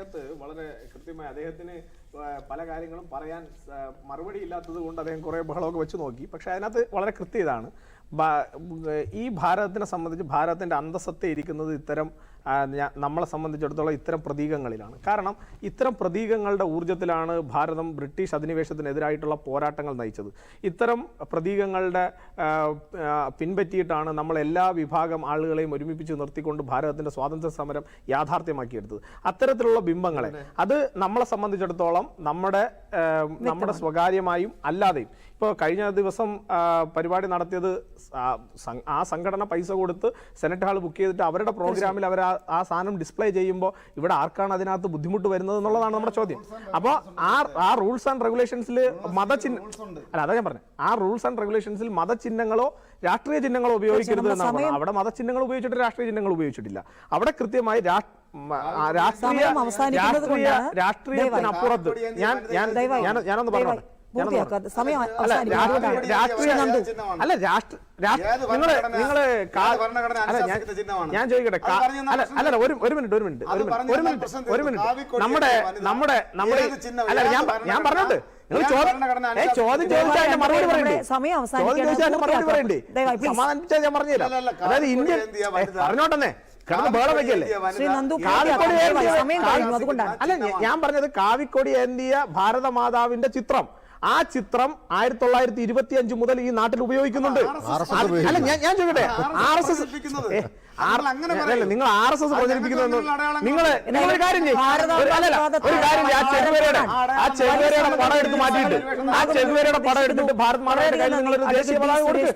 അതിനകത്ത് വളരെ കൃത്യമായി അദ്ദേഹത്തിന് പല കാര്യങ്ങളും പറയാൻ മറുപടി ഇല്ലാത്തത് കൊണ്ട് അദ്ദേഹം കുറേ ബഹളമൊക്കെ വെച്ച് നോക്കി. പക്ഷെ അതിനകത്ത് വളരെ കൃത്യ ഇതാണ് ഭാ- ഈ ഭാരതത്തിനെ സംബന്ധിച്ച് ഭാരതത്തിന്റെ അന്തസ്സത്തെ ഇരിക്കുന്നത് ഇത്തരം നമ്മളെ സംബന്ധിച്ചിടത്തോളം ഇത്തരം പ്രതീകങ്ങളിലാണ്. കാരണം ഇത്തരം പ്രതീകങ്ങളുടെ ഊർജത്തിലാണ് ഭാരതം ബ്രിട്ടീഷ് അധിനിവേശത്തിനെതിരായിട്ടുള്ള പോരാട്ടങ്ങൾ നയിച്ചത്. ഇത്തരം പ്രതീകങ്ങളുടെ പിൻപറ്റിയിട്ടാണ് നമ്മൾ എല്ലാ വിഭാഗം ആളുകളെയും ഒരുമിപ്പിച്ച് നിർത്തിക്കൊണ്ട് ഭാരതത്തിന്റെ സ്വാതന്ത്ര്യ സമരം യാഥാർത്ഥ്യമാക്കിയെടുത്തത്. അത്തരത്തിലുള്ള ബിംബങ്ങളെ അത്. നമ്മളെ സംബന്ധിച്ചിടത്തോളം നമ്മുടെ നമ്മുടെ സ്വകാര്യമായും അല്ലാതെയും. ഇപ്പോൾ കഴിഞ്ഞ ദിവസം പരിപാടി നടത്തിയത് ആ സംഘടന പൈസ കൊടുത്ത് സെനറ്റ് ഹാൾ ബുക്ക് ചെയ്തിട്ട് അവരുടെ പ്രോഗ്രാമിൽ അവർ ആ- സാധനം ഡിസ്പ്ലേ ചെയ്യുമ്പോൾ ഇവിടെ ആർക്കാണ് അതിനകത്ത് ബുദ്ധിമുട്ട് വരുന്നത് എന്നുള്ളതാണ് നമ്മുടെ ചോദ്യം. അപ്പോൾ ആ ആ റൂൾസ് ആൻഡ് റെഗുലേഷൻസിൽ മതചിഹ്നം അല്ല അതാ ഞാൻ പറഞ്ഞു. ആ റൂൾസ് ആൻഡ് റെഗുലേഷൻസിൽ മതചിഹ്നങ്ങളോ രാഷ്ട്രീയ ചിഹ്നങ്ങളോ ഉപയോഗിക്കരുത് എന്നാണ് അവിടെ മതചിഹ്നങ്ങൾ ഉപയോഗിച്ചിട്ട് രാഷ്ട്രീയ ചിഹ്നങ്ങൾ ഉപയോഗിച്ചിട്ടില്ല. അവിടെ കൃത്യമായി രാഷ്ട്രീയ രാഷ്ട്രീയത്തിനപ്പുറത്ത് ഞാൻ ഞാൻ ഞാനൊന്ന് പറഞ്ഞു പറഞ്ഞോട്ടെ ഞാനൊന്ന് പൂർത്തിയാക്കുക. സമയം അല്ല നിങ്ങൾ നിങ്ങൾ ഞാൻ ചോദിക്കട്ടെ അല്ല അല്ല ഒരു ഒരു മിനിറ്റ് ഒരു മിനിറ്റ് ഒരു മിനിറ്റ് ഒരു മിനിറ്റ് ഒരു മിനിറ്റ്. നമ്മുടെ നമ്മുടെ നമ്മുടെ അല്ല ഞാൻ? ഞാൻ പറഞ്ഞോട്ട് നിങ്ങൾ ചോദ്യം ചോദിച്ചാൽ മറുപടി പറയണ്ടേ? സമയം ചോദ്യം അവസാനിക്കുകയാണ്. ചോദിച്ചാൽ അതിന്റെ മറുപടി പറയണ്ടേ? സമാധാനിപ്പിച്ചാൽ ഞാൻ അല്ല, അതായത് ഇന്ത്യൻ ഏന്തിയ പറഞ്ഞോട്ടെ കിടന്ന് ബഹളം വെക്കല്ലേ ശ്രീ നന്ദു കാവിക്കൊടി പൂർത്തിയാക്കാം. സമയം കഴിഞ്ഞു അതുകൊണ്ടാണ്. അല്ല ഞാൻ പറഞ്ഞത് കാവിക്കൊടി ഏന്തിയ ഭാരതമാതാവിന്റെ ചിത്രം ആ ചിത്രം ആയിരത്തി തൊള്ളായിരത്തി ഇരുപത്തി അഞ്ച് മുതൽ ഈ നാട്ടിൽ ഉപയോഗിക്കുന്നുണ്ട്. അല്ല ഞാൻ ഞാൻ ചോദിക്കട്ടെ? ആർ എസ് എസ് പ്രചരിപ്പിക്കുന്നത്. നിങ്ങൾ അല്ല നിങ്ങൾ ആർ എസ് എസ് അത് പ്രചരിപ്പിക്കുന്നു നിങ്ങൾ. നിങ്ങൾ ഒരു കാര്യം. ഒരു- കാര്യം ആ ചെകുവേരയുടെ ആ ചെകുവേരയുടെ പടം എടുത്ത് മാറ്റിയിട്ട്. ആ ചെകുവേരയുടെ പടം എടുത്തിട്ട് ഭാരത് മാതാവിന്റെ കയ്യിൽ നിങ്ങളൊരു ദേശീയ പതാക കൊടുക്ക്.